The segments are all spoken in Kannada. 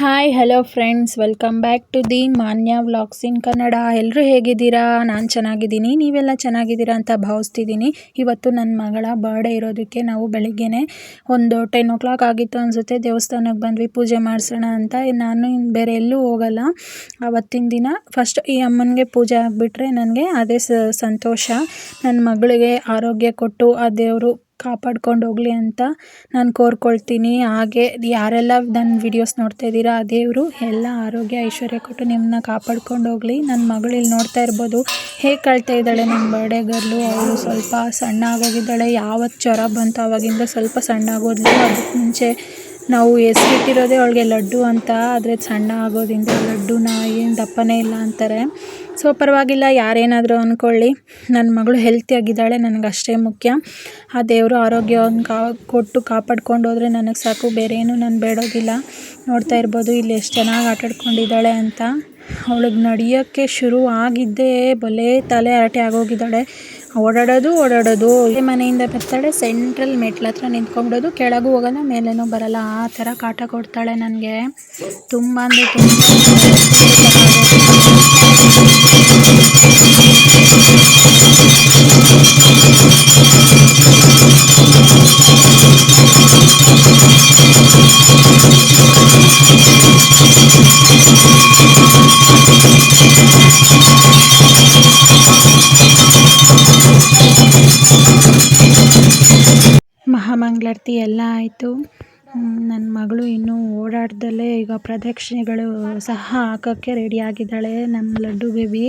Hi hello friends welcome back to the Manya vlogs in Kannada ಎಲ್ಲರೂ ಹೇಗಿದ್ದೀರಾ? ನಾನು ಚೆನ್ನಾಗಿದ್ದೀನಿ. ನೀವೆಲ್ಲ ಚೆನ್ನಾಗಿದ್ದೀರಾ ಅಂತ ಭಾವಿಸ್ತಿದ್ದೀನಿ. ಇವತ್ತು ನನ್ನ ಮಗಳ ಬರ್ಡೇ ಇರೋದಕ್ಕೆ ನಾವು ಬೆಳಿಗ್ಗೆನೆ ಒಂದು ಟೆನ್ ಓ ಕ್ಲಾಕ್ ಆಗಿತ್ತು ಅನಿಸುತ್ತೆ. ದೇವಸ್ಥಾನಕ್ಕೆ ಬಂದ್ವಿ, ಪೂಜೆ ಮಾಡಿಸೋಣ ಅಂತ. ನಾನು ಬೇರೆ ಎಲ್ಲೂ ಹೋಗಲ್ಲ. ಆವತ್ತಿನ ದಿನ ಫಸ್ಟ್ ಈ ಅಮ್ಮನಿಗೆ ಪೂಜೆ ಆಗಿಬಿಟ್ರೆ ನನಗೆ ಅದೇ ಸಂತೋಷ. ನನ್ನ ಮಗಳಿಗೆ ಆರೋಗ್ಯ ಕೊಟ್ಟು ಆ ದೇವರು ಕಾಪಾಡ್ಕೊಂಡು ಹೋಗಲಿ ಅಂತ ನಾನು ಕೋರ್ಕೊಳ್ತೀನಿ. ಹಾಗೆ ಯಾರೆಲ್ಲ ನನ್ನ ವಿಡಿಯೋಸ್ ನೋಡ್ತಾ ಇದ್ದೀರಾ ಆ ದೇವರು ಎಲ್ಲ ಆರೋಗ್ಯ, ಐಶ್ವರ್ಯ ಕೊಟ್ಟು ನಿಮ್ಮನ್ನ ಕಾಪಾಡ್ಕೊಂಡು ಹೋಗಲಿ. ನನ್ನ ಮಗಳು ಇಲ್ಲಿ ನೋಡ್ತಾ ಇರ್ಬೋದು. ಹೇಗೆ ಕಳ್ತಾ ಇದ್ದಾಳೆ ನನ್ನ ಬರ್ಡೇ ಗರ್ಲು ಅವಳು ಸ್ವಲ್ಪ ಸಣ್ಣ ಆಗೋಗಿದ್ದಾಳೆ ಯಾವತ್ತು ಜ್ವರ ಬಂತು ಆವಾಗಿಂದ ಸ್ವಲ್ಪ ಸಣ್ಣ ಆಗೋದ್ಲು ಅದಕ್ಕೆ ಮುಂಚೆ ನಾವು ಹೆಸ್ರಿಟ್ಟಿರೋದೇ ಅವಳಿಗೆ ಲಡ್ಡು ಅಂತ, ಆದರೆ ಸಣ್ಣ ಆಗೋದ್ರಿಂದ ಲಡ್ಡುನ ಏನು ದಪ್ಪನೇ ಇಲ್ಲ ಅಂತಾರೆ. ಸೊ, ಪರವಾಗಿಲ್ಲ, ಯಾರೇನಾದರೂ ಅಂದ್ಕೊಳ್ಳಿ ನನ್ನ ಮಗಳು ಹೆಲ್ತಿಯಾಗಿದ್ದಾಳೆ ನನಗೆ ಅಷ್ಟೇ ಮುಖ್ಯ. ಆ ದೇವರು ಆರೋಗ್ಯವನ್ನು ಕಾ, ಕೊಟ್ಟು ಕಾಪಾಡ್ಕೊಂಡು ಹೋದರೆ ನನಗೆ ಸಾಕು ಬೇರೆ ಏನು ನಾನು ಬೇಡೋದಿಲ್ಲ. ನೋಡ್ತಾ ಇರ್ಬೋದು, ಇಲ್ಲಿ ಎಷ್ಟು ಚೆನ್ನಾಗಿ ಆಟಾಡ್ಕೊಂಡಿದ್ದಾಳೆ ಅಂತ. ಅವಳಿಗೆ ನಡೆಯೋಕ್ಕೆ ಶುರು ಆಗಿದ್ದೇ ಬಲೇ ತಲೆ ಹರಟೆ ಆಗೋಗಿದ್ದಾಳೆ. ಓಡಾಡೋದು ಓಡಾಡೋದು. ಮನೆಯಿಂದ ಬರ್ತಾಳೆ ಸೆಂಟ್ರಲ್ ಮೆಟ್ಲ ಹತ್ರ ನಿಂತ್ಕೊಂಡ್ಬಿಡೋದು. ಕೆಳಗೂ ಹೋಗಲ್ಲ ಮೇಲೇನೂ ಬರಲ್ಲ. ಆ ಥರ ಕಾಟ ಕೊಡ್ತಾಳೆ ನನಗೆ. ತುಂಬ ಅಂದರೆ ತುಂಬ ಮಹಾಮಂಗಳಾರತಿ ಎಲ್ಲ ಆಯಿತು. ನನ್ನ ಮಗಳು ಇನ್ನೂ ಓಡಾಡ್ದಲ್ಲೇ ಈಗ ಪ್ರದಕ್ಷಿಣೆಗಳು ಸಹ ಹಾಕೋಕ್ಕೆ ರೆಡಿಯಾಗಿದ್ದಾಳೆ ನಮ್ಮ ಲಡ್ಡು ಬೇಬಿ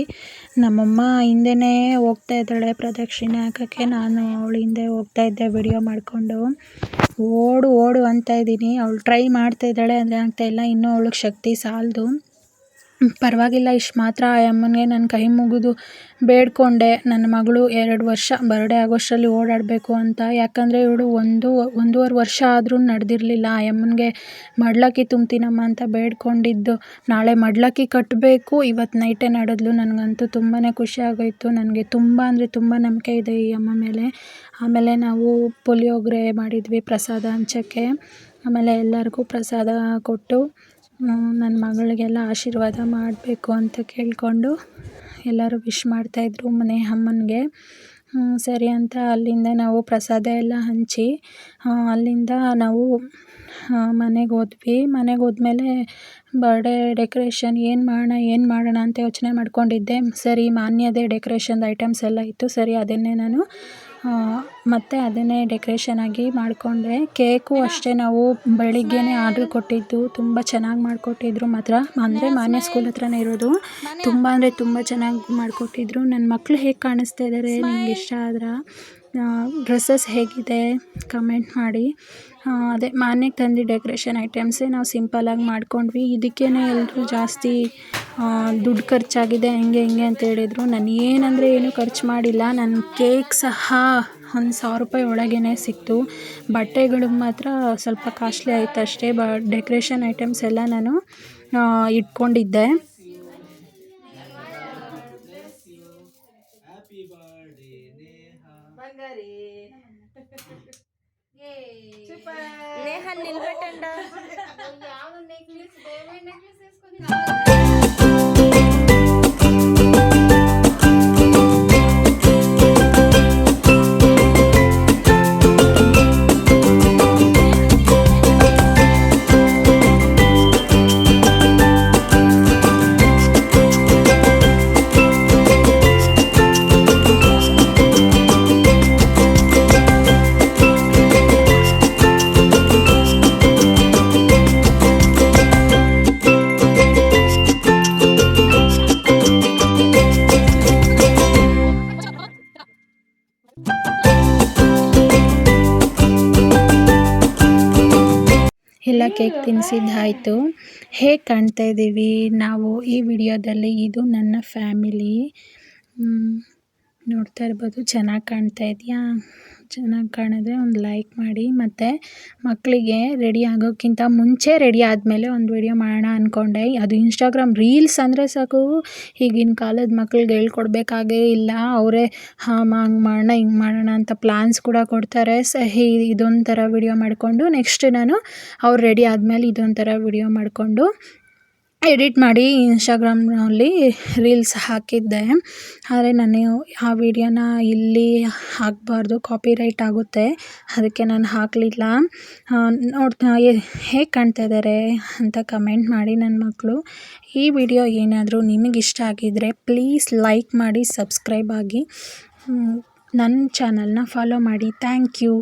ನಮ್ಮಮ್ಮ ಹಿಂದೆಯೇ ಹೋಗ್ತಾ ಇದ್ದಾಳೆ ಪ್ರದಕ್ಷಿಣೆ ಹಾಕೋಕ್ಕೆ. ನಾನು ಅವಳ ಹಿಂದೆ ಹೋಗ್ತಾ ಇದ್ದೆ ವಿಡಿಯೋ ಮಾಡಿಕೊಂಡು. ಓಡು ಓಡು ಅಂತ ಇದ್ದೀನಿ. ಅವಳು ಟ್ರೈ ಮಾಡ್ತಾ ಇದ್ದಾಳೆ ಅಂದರೆ ಆಗ್ತಾಯಿಲ್ಲ ಇನ್ನೂ ಅವಳಿಗೆ ಶಕ್ತಿ ಸಾಲದು. ಪರವಾಗಿಲ್ಲ, ಇಷ್ಟು ಮಾತ್ರ. ಆ ಅಮ್ಮನಿಗೆ ನಾನು ಕೈ ಮುಗಿದು ಬೇಡಿಕೊಂಡೆ. ನನ್ನ ಮಗಳು ಎರಡು ವರ್ಷ ಬರ್ಡೇ ಆಗೋಷ್ಟರಲ್ಲಿ ಓಡಾಡಬೇಕು ಅಂತ. ಯಾಕಂದರೆ ಇವಳು ಒಂದು, ಒಂದೂವರೆ ವರ್ಷ ಆದರೂ ನಡೆದಿರಲಿಲ್ಲ. ಆ ಅಮ್ಮನಿಗೆ ಮಡ್ಲಕ್ಕಿ ತುಂಬ್ತೀನಮ್ಮ ಅಂತ ಬೇಡ್ಕೊಂಡಿದ್ದು. ನಾಳೆ ಮಡ್ಲಕ್ಕಿ ಕಟ್ಟಬೇಕು ಇವತ್ತು ನೈಟೇ ನಡೆದ್ಲು. ನನಗಂತೂ ತುಂಬಾ ಖುಷಿ ಆಗೋಯಿತು. ನನಗೆ ತುಂಬ ಅಂದರೆ ತುಂಬ ನಂಬಿಕೆ ಇದೆ ಈ ಅಮ್ಮ ಮೇಲೆ. ಆಮೇಲೆ ನಾವು ಪುಳಿಯೋಗರೆ ಮಾಡಿದ್ವಿ ಪ್ರಸಾದ ಹಂಚೋಕ್ಕೆ. ಆಮೇಲೆ ಎಲ್ಲರಿಗೂ ಪ್ರಸಾದ ಕೊಟ್ಟು ನನ್ನ ಮಗಳಿಗೆಲ್ಲ ಆಶೀರ್ವಾದ ಮಾಡಬೇಕು ಅಂತ ಕೇಳಿಕೊಂಡು ಎಲ್ಲರೂ ವಿಶ್ ಮಾಡ್ತಾಯಿದ್ರು ಮನೆ ಅಮ್ಮನಿಗೆ. ಸರಿ ಅಂತ ಅಲ್ಲಿಂದ ನಾವು ಪ್ರಸಾದ ಎಲ್ಲ ಹಂಚಿ ಅಲ್ಲಿಂದ ನಾವು ಮನೆಗೆ ಹೋದ್ವಿ. ಮನೆಗೆ ಹೋದ್ಮೇಲೆ ಬರ್ಡೇ ಡೆಕೋರೇಷನ್ ಏನು ಮಾಡೋಣ ಏನು ಮಾಡೋಣ ಅಂತ ಯೋಚನೆ ಮಾಡ್ಕೊಂಡಿದ್ದೆ. ಸರಿ, ಮಾನ್ಯದೇ ಡೆಕೋರೇಷನ್ದು ಐಟಮ್ಸ್ ಎಲ್ಲ ಇತ್ತು. ಸರಿ, ಅದನ್ನೇ ನಾನು ಮತ್ತು ಅದನ್ನೇ ಡೆಕೋರೇಷನ್ ಆಗಿ ಮಾಡಿಕೊಂಡೆ ಕೇಕು ಅಷ್ಟೇ ನಾವು ಬೆಳಿಗ್ಗೆನೇ ಆರ್ಡ್ರ್ ಕೊಟ್ಟಿದ್ದು, ತುಂಬ ಚೆನ್ನಾಗಿ ಮಾಡಿಕೊಟ್ಟಿದ್ರು ಮಾತ್ರ. ಅಂದರೆ ಮಾನ್ಯ ಸ್ಕೂಲ್ ಹತ್ರನೇ ಇರೋದು. ತುಂಬ ಅಂದರೆ ತುಂಬ ಚೆನ್ನಾಗಿ ಮಾಡಿಕೊಟ್ಟಿದ್ರು. ನನ್ನ ಮಕ್ಕಳು ಹೇಗೆ ಕಾಣಿಸ್ತಾ ಇದ್ದಾರೆ ನಿಮ್ಗೆ ಇಷ್ಟ ಆದ್ರೆ? ಡ್ರೆಸ್ಸಸ್ ಹೇಗಿದೆ? ಕಮೆಂಟ್ ಮಾಡಿ. ಅದೇ ಮಾನ್ಯಕ್ಕೆ ತಂದು ಡೆಕೋರೇಷನ್ ಐಟಮ್ಸೇ ನಾವು ಸಿಂಪಲ್ಲಾಗಿ ಮಾಡಿಕೊಂಡ್ವಿ. ಇದಕ್ಕೇ ಎಲ್ಲರೂ ಜಾಸ್ತಿ ದುಡ್ಡು ಖರ್ಚಾಗಿದೆ ಹಂಗೆ ಹಿಂಗೆ ಅಂತ ಹೇಳಿದರು. ನಾನು ಏನಂದರೆ ಏನು ಖರ್ಚು ಮಾಡಿಲ್ಲ. ನನ್ನ ಕೇಕ್ ಸಹ ಒಂದು ಸಾವಿರ ರೂಪಾಯಿ ಒಳಗೇ ಸಿಕ್ತು. ಬಟ್ಟೆಗಳಿಗೆ ಮಾತ್ರ ಸ್ವಲ್ಪ ಕಾಸ್ಟ್ಲಿ ಆಯ್ತು ಅಷ್ಟೇ. ಬ ಡೆಕೋರೇಷನ್ ಐಟಮ್ಸ್ ಎಲ್ಲ ನಾನು ಇಟ್ಕೊಂಡಿದ್ದೆ. ನೇಹ ಎಲ್ಲ ಕೇಕ್ ತಿನ್ನಿಸಿದ್ದಾಯಿತು ಹೇಗೆ ಕಾಣ್ತಾ ಇದ್ದೀವಿ? ನಾವು ಈ ವಿಡಿಯೋದಲ್ಲಿ ಇದು ನನ್ನ ಫ್ಯಾಮಿಲಿ. ನೋಡ್ತಾ ಇರ್ಬೋದು. ಚೆನ್ನಾಗಿ ಕಾಣ್ತಾ ಇದೆಯಾ? ಚೆನ್ನಾಗಿ ಕಾಣಿದ್ರೆ ಒಂದು ಲೈಕ್ ಮಾಡಿ ಮತ್ತು ಮಕ್ಕಳಿಗೆ ರೆಡಿ ಆಗೋಕ್ಕಿಂತ ಮುಂಚೆ ರೆಡಿ ಆದಮೇಲೆ ಒಂದು ವಿಡಿಯೋ ಮಾಡೋಣ ಅಂದ್ಕೊಂಡೆ ಅದು ಇನ್ಸ್ಟಾಗ್ರಾಮ್ ರೀಲ್ಸ್ ಅಂದರೆ ಸಾಕು, ಈಗಿನ ಕಾಲದ ಮಕ್ಳಿಗೆ ಹೇಳ್ಕೊಡ್ಬೇಕಾಗೇ ಇಲ್ಲ. ಅವರೇ, ಹಾಂ ಹಂಗೆ ಮಾಡೋಣ, ಹಿಂಗೆ ಮಾಡೋಣ ಅಂತ ಪ್ಲ್ಯಾನ್ಸ್ ಕೂಡ ಕೊಡ್ತಾರೆ. ಸಹಿ, ಇದೊಂಥರ ವಿಡಿಯೋ ಮಾಡಿಕೊಂಡು ನೆಕ್ಸ್ಟ್ ನಾನು ಅವ್ರು ರೆಡಿ ಆದಮೇಲೆ ಇದೊಂಥರ ವಿಡಿಯೋ ಮಾಡಿಕೊಂಡು ಎಡಿಟ್ ಮಾಡಿ ಇನ್ಸ್ಟಾಗ್ರಾಮ್ನಲ್ಲಿ ರೀಲ್ಸ್ ಹಾಕಿದ್ದೆ. ಆದರೆ ನಾನು ಆ ವಿಡಿಯೋನ ಇಲ್ಲಿ ಹಾಕಬಾರ್ದು ಕಾಪಿರೈಟ್ ಆಗುತ್ತೆ. ಅದಕ್ಕೆ ನಾನು ಹಾಕಲಿಲ್ಲ. ನೋಡ್ತಾ ಹೇಗೆ ಕಾಣ್ತಾ ಇದ್ದಾರೆ ಅಂತ ಕಮೆಂಟ್ ಮಾಡಿ ನನ್ನ ಮಕ್ಕಳು ಈ ವಿಡಿಯೋ ಏನಾದರೂ ನಿಮಗೆ ಇಷ್ಟ ಆಗಿದ್ದರೆ ಪ್ಲೀಸ್ ಲೈಕ್ ಮಾಡಿ ಸಬ್ಸ್ಕ್ರೈಬ್ ಆಗಿ. ನನ್ನ ಚಾನಲ್ನ ಫಾಲೋ ಮಾಡಿ. Thank you